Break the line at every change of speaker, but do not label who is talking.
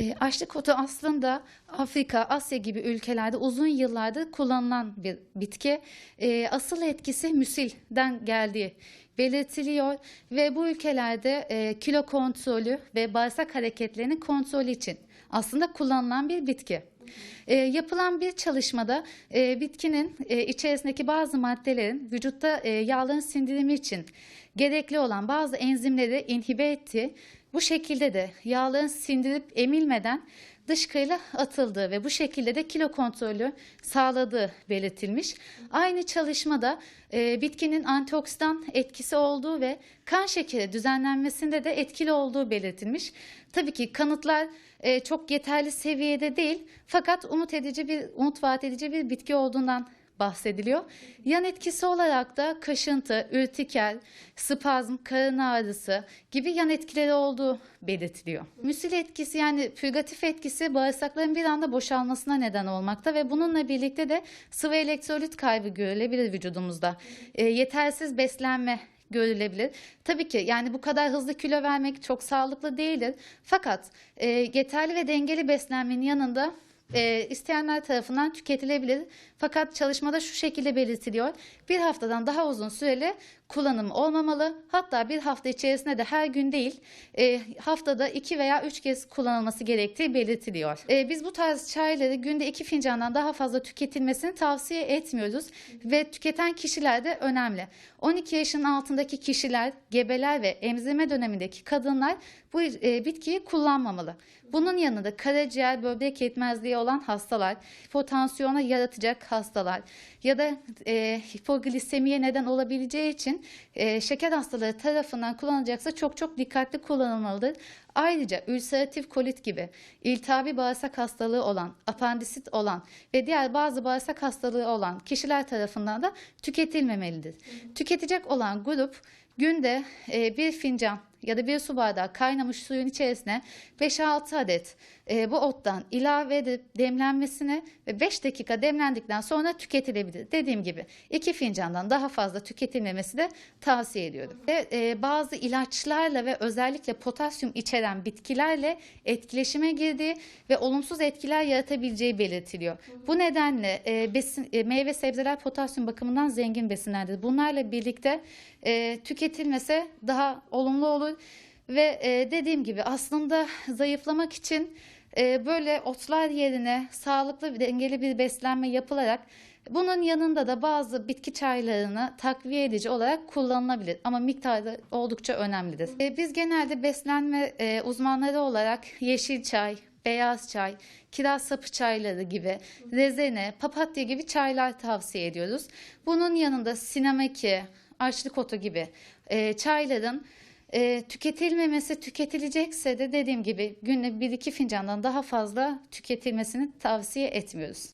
E, açlık otu aslında Afrika, Asya gibi ülkelerde uzun yıllardır kullanılan bir bitki. E, asıl etkisi müsilden geldiği belirtiliyor ve bu ülkelerde e, kilo kontrolü ve bağırsak hareketlerinin kontrolü için aslında kullanılan bir bitki. E, yapılan bir çalışmada e, bitkinin e, içerisindeki bazı maddelerin vücutta e, yağların sindirimi için gerekli olan bazı enzimleri inhibe etti. Bu şekilde de yağların sindirip emilmeden dışkıyla atıldığı ve bu şekilde de kilo kontrolü sağladığı belirtilmiş. Aynı çalışmada e, bitkinin antioksidan etkisi olduğu ve kan şekeri düzenlenmesinde de etkili olduğu belirtilmiş. Tabii ki kanıtlar e, çok yeterli seviyede değil fakat umut edici bir umut vaat edici bir bitki olduğundan bahsediliyor. Yan etkisi olarak da kaşıntı, ürtiker, spazm, karın ağrısı gibi yan etkileri olduğu belirtiliyor. Müsil etkisi yani pürgatif etkisi bağırsakların bir anda boşalmasına neden olmakta ve bununla birlikte de sıvı elektrolit kaybı görülebilir vücudumuzda. E, yetersiz beslenme görülebilir. Tabii ki yani bu kadar hızlı kilo vermek çok sağlıklı değildir. Fakat e, yeterli ve dengeli beslenmenin yanında e, isteyenler tarafından tüketilebilir. Fakat çalışmada şu şekilde belirtiliyor. Bir haftadan daha uzun süreli kullanım olmamalı. Hatta bir hafta içerisinde de her gün değil e, haftada iki veya üç kez kullanılması gerektiği belirtiliyor. E, biz bu tarz çayları günde iki fincandan daha fazla tüketilmesini tavsiye etmiyoruz ve tüketen kişiler de önemli. 12 yaşın altındaki kişiler, gebeler ve emzirme dönemindeki kadınlar bu e, bitkiyi kullanmamalı. Bunun yanında karaciğer, böbrek yetmezliği olan hastalar, potansiyona yaratacak hastalar ya da e, hipoglisemiye neden olabileceği için e, şeker hastaları tarafından kullanılacaksa çok çok dikkatli kullanılmalıdır. Ayrıca ülseratif kolit gibi iltihabi bağırsak hastalığı olan, apandisit olan ve diğer bazı bağırsak hastalığı olan kişiler tarafından da tüketilmemelidir. Tüketecek olan grup günde e, bir fincan ya da bir su bardağı kaynamış suyun içerisine 5-6 adet e, bu ottan ilave edip demlenmesine ve 5 dakika demlendikten sonra tüketilebilir. Dediğim gibi 2 fincandan daha fazla tüketilmemesi de tavsiye ediyorum. Ve e, bazı ilaçlarla ve özellikle potasyum içeren bitkilerle etkileşime girdiği ve olumsuz etkiler yaratabileceği belirtiliyor. Bu nedenle e, besin, e, meyve sebzeler potasyum bakımından zengin besinlerdir. Bunlarla birlikte e, tüketilmese daha olumlu olur ve e, dediğim gibi aslında zayıflamak için e, böyle otlar yerine sağlıklı ve dengeli bir beslenme yapılarak bunun yanında da bazı bitki çaylarını takviye edici olarak kullanılabilir ama miktarı oldukça önemlidir. E, biz genelde beslenme e, uzmanları olarak yeşil çay, beyaz çay, kiraz sapı çayları gibi, rezene, papatya gibi çaylar tavsiye ediyoruz. Bunun yanında sinemeki, açlık otu gibi e, çayların e, tüketilmemesi tüketilecekse de dediğim gibi günde 1-2 fincandan daha fazla tüketilmesini tavsiye etmiyoruz.